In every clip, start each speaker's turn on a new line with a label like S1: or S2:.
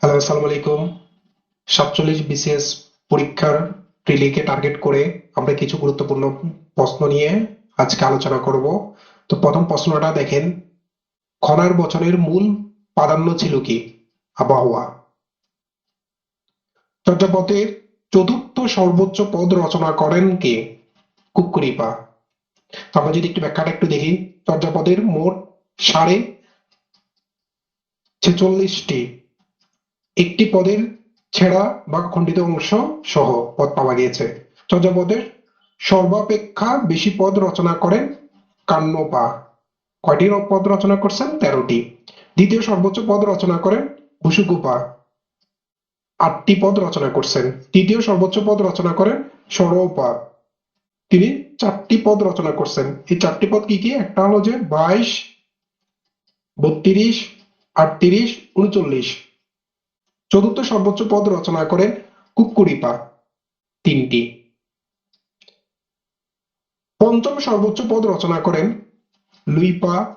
S1: Hello আসসালামু আলাইকুম। সাতচল্লিশ বিসিএস পরীক্ষার প্রিলিকে টার্গেট করে আমরা কিছু গুরুত্বপূর্ণ প্রশ্ন নিয়ে আজকে আলোচনা করব। তো প্রথম প্রশ্নটা দেখেন, খনার বচনের মূল প্রাধান্য ছিল কি? আবহাওয়া। চর্যাপদের চতুর্থ সর্বোচ্চ পদ রচনা করেন কে? কুকুরিপা। আমরা যদি একটু ব্যাখ্যাটা একটু দেখি চর্যাপদের মোট সাড়ে ছেচল্লিশটি একটি পদের ছেঁড়া বা খণ্ডিত অংশ সহ পদ পাওয়া গিয়েছে। চর্যাপদের সর্বাপেক্ষা বেশি পদ রচনা করেন কান্নপা। কয়টি পদ রচনা করছেন? তেরোটি। দ্বিতীয় সর্বোচ্চ পদ রচনা করেন ভুসুকুপা আটটি পদ রচনা করছেন। তৃতীয় সর্বোচ্চ পদ রচনা করেন সরোপা। তিনি চারটি পদ রচনা করছেন। এই চারটি পদ কি কি? একটা হলো যে বাইশ, বত্রিশ, আটত্রিশ, উনচল্লিশ। চতুর্থ সর্বোচ্চ পদ রচনা করেন কুক্কুরিপা তিনটি। পঞ্চম সর্বোচ্চ পদ রচনা করেন লুইপা,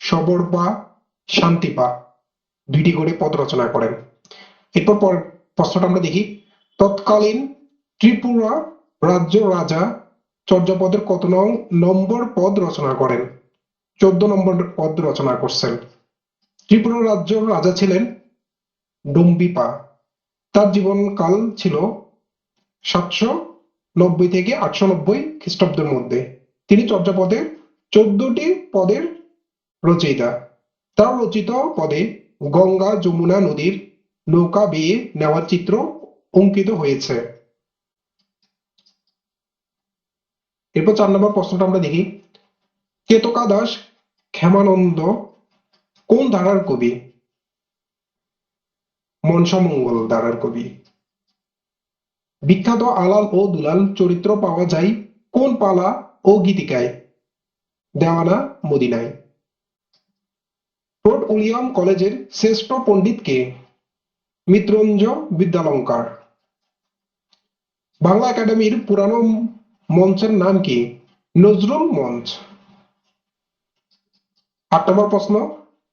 S1: সবরপা, শান্তিপা। দুইটি করে পদ রচনা করেন। এরপর পর প্রশ্নটা আমরা দেখি, তৎকালীন ত্রিপুরা রাজ্য রাজা চর্যাপদের কত নং নম্বর পদ রচনা করেন? চোদ্দ নম্বর পদ রচনা করছেন। ত্রিপুরা রাজ্য রাজা ছিলেন ডম্বিপা। তার জীবনকাল ছিল সাতশো নব্বই থেকে আটশো নব্বই খ্রিস্টাব্দের মধ্যে। তিনি চর্যাপদের চোদ্দটি পদের রচয়িতা তার রচিত পদে গঙ্গা, যমুনা নদীর নৌকা বেয়ে নেওয়ার চিত্র অঙ্কিত হয়েছে। এরপর চার নম্বর প্রশ্নটা আমরা দেখি। কেতকা দাস ক্ষেমানন্দ কোন ধারার কবি? মনসামঙ্গল ধারার কবি। বিখ্যাত আলাল ও দুলাল চরিত্র পাওয়া যায় কোন পালা ও গীতিকায়? দেওয়ানা, মদিনায়। ফোর্ট উইলিয়াম কলেজের শ্রেষ্ঠ পণ্ডিত কে? মিত্রঞ্জ বিদ্যালঙ্কার। বাংলা একাডেমির পুরানো মঞ্চের নাম কি? নজরুল মঞ্চ। আট নম্বর প্রশ্ন,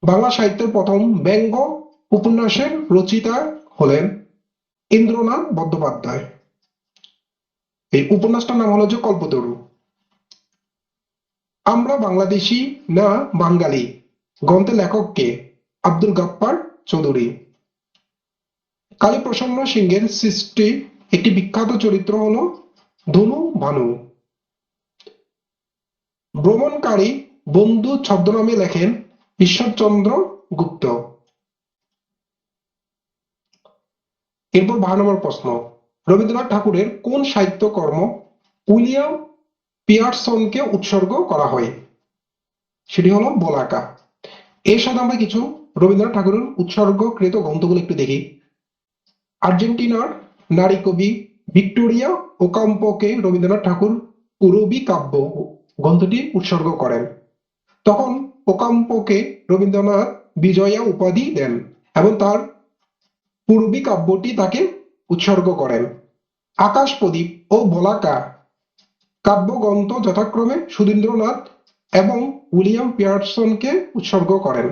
S1: বাংলা সাহিত্যের প্রথম ব্যঙ্গ উপন্যাসের রচিতা হলেন ইন্দ্রনাথ বন্দ্যোপাধ্যায়। এই উপন্যাসটার নাম হলো যে কল্পতরু। আমরা বাংলাদেশি না বাঙালি? গ্রন্থের লেখক কে? আব্দুল গাপ্পার চৌধুরী। কালী প্রসন্ন সিংহের সৃষ্টি একটি বিখ্যাত চরিত্র হলো ধনু ভানু। ভ্রমণকারী বন্ধু ছদ্মনামে লেখেন ঈশ্বরচন্দ্র গুপ্ত। এরপর বারো নম্বর প্রশ্ন। রবীন্দ্রনাথ ঠাকুরের কোন সাহিত্যকর্ম উইলিয়াম পিয়ারসনকে উৎসর্গ করা হয়? সেটি হলো বলাকা। এর সাথে আমরা কিছু রবীন্দ্রনাথ ঠাকুরের উৎসর্গকৃত গ্রন্থগুলো একটু দেখি। আর্জেন্টিনার নারী কবি ভিক্টোরিয়া ওকাম্পোকে রবীন্দ্রনাথ ঠাকুর পুরবী কাব্য গ্রন্থটি উৎসর্গ করেন। তখন ওকাম্পোকে রবীন্দ্রনাথ বিজয়া উপাধি দেন এবং তার পূর্বী কাব্যটি তাকে উৎসর্গ করেন। আকাশ প্রদীপ ও বলাকা কাব্যগ্রন্থ যথাক্রমে সুধীন্দ্রনাথ এবং উইলিয়াম পিয়ারসনকে উৎসর্গ করেন।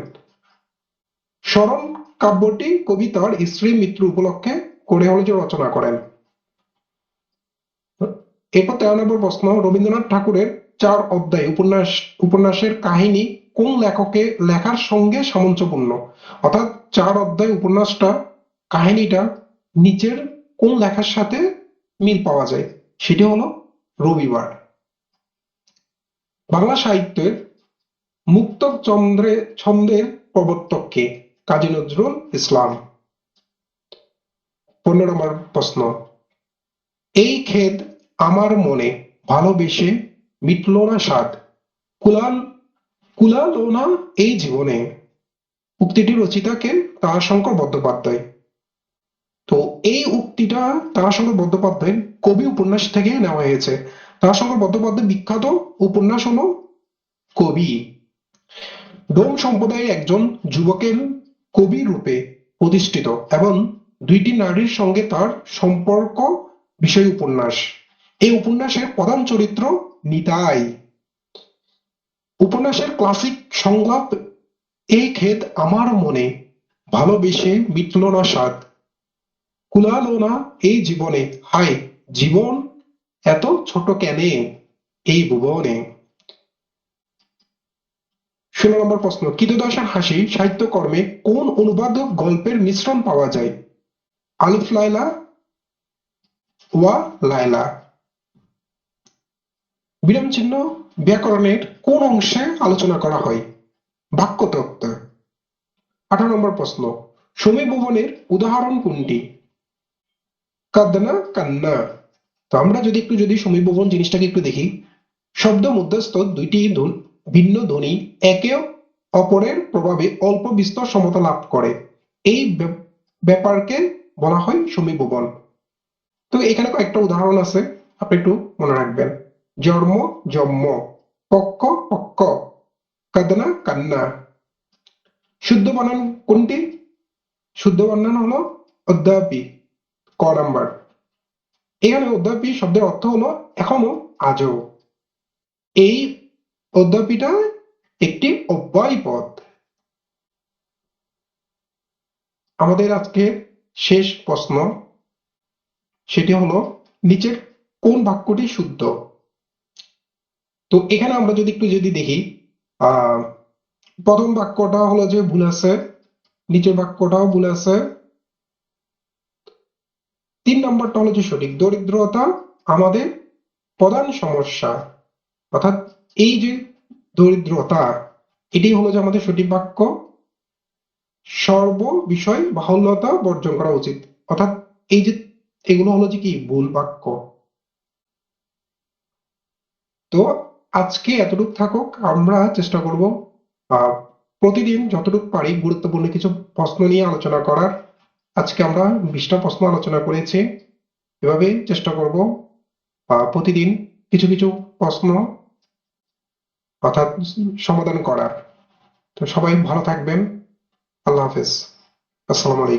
S1: স্মরণ কাব্যটি কবি তার স্ত্রী মৃত্যু উপলক্ষে করে হলে যে রচনা করেন। এরপর তেরো নম্বর প্রশ্ন, রবীন্দ্রনাথ ঠাকুরের চার অধ্যায় উপন্যাস, উপন্যাসের কাহিনী কোন লেখকে লেখার সঙ্গে সামঞ্জস্যপূর্ণ? অর্থাৎ চার অধ্যায় উপন্যাসটা কাহিনীটা নিচের কোন লেখার সাথে মিল পাওয়া যায়, সেটি হলো রবিবার। বাংলা সাহিত্যের মুক্ত চন্দ্রে, ছন্দের প্রবর্তক কে কাজী নজরুল ইসলাম। পনেরো নম্বর প্রশ্ন, এই খেদ আমার মনে ভালোবেসে মিটল না স্বাদ। কুলাল, কুলালো না এই জীবনে? উক্তিটি রচিতাকে তারাশঙ্কর বন্দ্যোপাধ্যায় তো এই উক্তিটা তারাশঙ্কর বন্দ্যোপাধ্যায় কবি উপন্যাস থেকে নেওয়া হয়েছে। তারাশঙ্কর বন্দ্যোপাধ্যায় বিখ্যাত উপন্যাস হলো কবি। ডোম সম্প্রদায়ের একজন যুবকের কবি রূপে প্রতিষ্ঠিত এবং দুইটি নারীর সঙ্গে তার সম্পর্ক বিষয় উপন্যাস। এই উপন্যাসের প্রধান চরিত্র নিতাই। উপন্যাসের ক্লাসিক সংলাপ, এই ক্ষেত আমার মনে, ভালোবেসে মিটল না স্বাদ। কুলালো না এই জীবনে? হায়, জীবন এত ছোট কেনে এই ভুবনে? ষোলো নম্বর প্রশ্ন কৃতদাসের হাসি সাহিত্যকর্মে কোন অনুবাদক গল্পের মিশ্রণ পাওয়া যায়? আলিফ লায়লা ওয়া লায়লা। বিরাম চিহ্ন, ব্যাকরণের কোন অংশে আলোচনা করা হয়? বাক্যতত্ত্ব। আঠারো নম্বর প্রশ্ন, সমী ভুবনের উদাহরণ কোনটি? কাদনা কান্না। তো আমরা যদি একটু, যদি সমী ভুবন জিনিসটাকে একটু দেখি, শব্দ, মধ্যস্থ, দুইটি ধ্বন- ভিন্ন ধ্বনি, একে অপরের প্রভাবে অল্প বিস্তর সমতা লাভ করে। এই ব্যাপারকে বলা হয় সমীভুবন তো এখানে কয়েকটা উদাহরণ আছে, আপনি একটু মনে রাখবেন। জন্ম জন্ম, পক্ষ পক্ষ কাদনা কান্না। শুদ্ধ বানান কোনটি? শুদ্ধ বানান হলো অদ্যাপি ক নাম্বার। এখানে অদ্যাপি শব্দের অর্থ হলো এখনও, আজও। এই অদ্যাপিটা একটি অব্যয় পদ। আমাদের আজকে শেষ প্রশ্ন, সেটি হলো নিচের কোন বাক্যটি শুদ্ধ? তো এখানে আমরা যদি একটু যদি দেখি প্রথম বাক্যটা হলো যে ভুল আছে, নিচের বাক্যটাও ভুল আছে তিন নম্বরটা হলো যে সঠিক দরিদ্রতা আমাদের প্রধান সমস্যা। অর্থাৎ এই যে দরিদ্রতা এটি হলো যে আমাদের সঠিক বাক্য। সর্ব বিষয় বাহুল্যতা বর্জন করা উচিত। অর্থাৎ এই যে, এগুলো হলো যে কি? ভুল বাক্য। তো আজকে এতটুক থাকুক, আমরা চেষ্টা করব প্রতিদিন যতটুক পারি গুরুত্বপূর্ণ কিছু প্রশ্ন নিয়ে আলোচনা করার। আজকে আমরা বিশটা প্রশ্ন আলোচনা করেছি। এভাবে চেষ্টা করব প্রতিদিন কিছু কিছু প্রশ্ন অর্থাৎ সমাধান করার। তো সবাই ভালো থাকবেন। আল্লাহ হাফেজ। আসসালামু আলাইকুম।